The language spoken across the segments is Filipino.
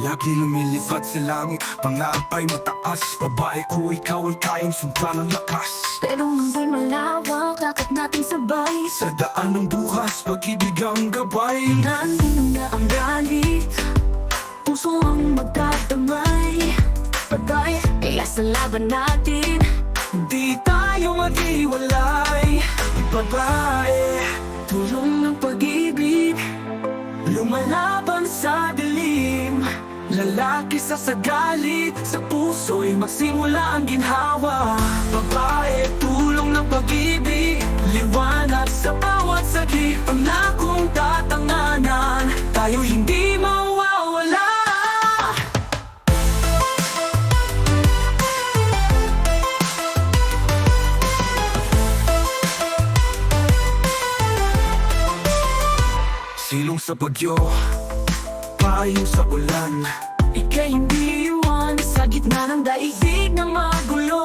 Lagi lumilipad sa langit. Pangarap ay mataas. Babae ko ikaw ay kayang sumpra ng lakas. Pero mundo'y malawak, lakad natin sabay. Sa daan ng bukas Pag-ibig ang gabay. Nandun na ang galit. Puso ang magdadamay. Patay, kaya sa laban natin. Di tayo maghiwalay. Babae Tulong ng pag-ibig. Lumalaban sa Lalaki sa sagalit Sa puso'y magsimula ang ginhawa. Babae, tulong ng pag-ibig. Liwanag sa bawat saglit Pangakong tatanganan Tayo hindi mawawala. Silong sa bagyo Payo sa ulan Ika'y hindi iwan sa gitna ng daigdig na magulo.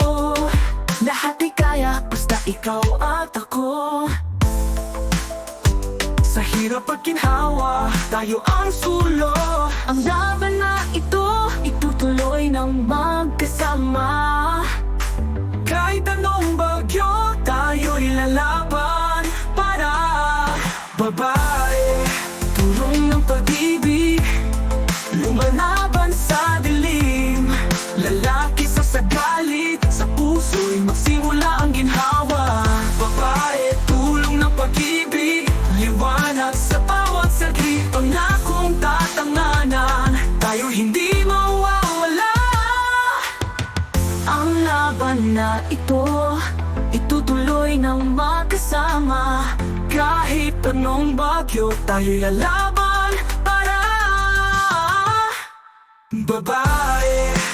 Lahat ay kaya basta ikaw at ako. Sa hirap at ginhawa Tayo ang sulo. Ang laban na ito, itutuloy ng magkasama. Kahit anong bagyo Tayo'y lalaban Para Babae sa sagalit Sa puso'y magsimula ang ginhawa Babae, tulong ng pag-ibig Liwanag sa bawat saglit. Pangakong tatanganan Tayo hindi mawawala. Ang laban na ito, itutuloy ng magkasama. Kahit anong bagyo Tayo'y lalaban para. Babae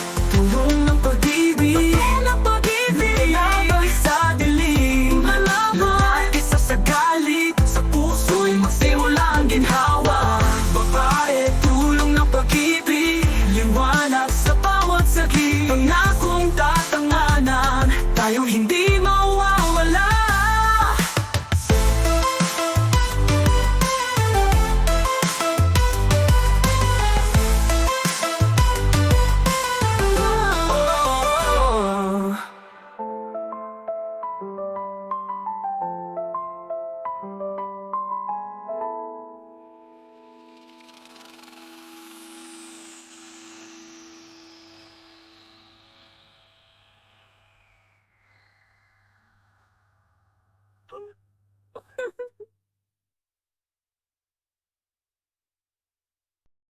happen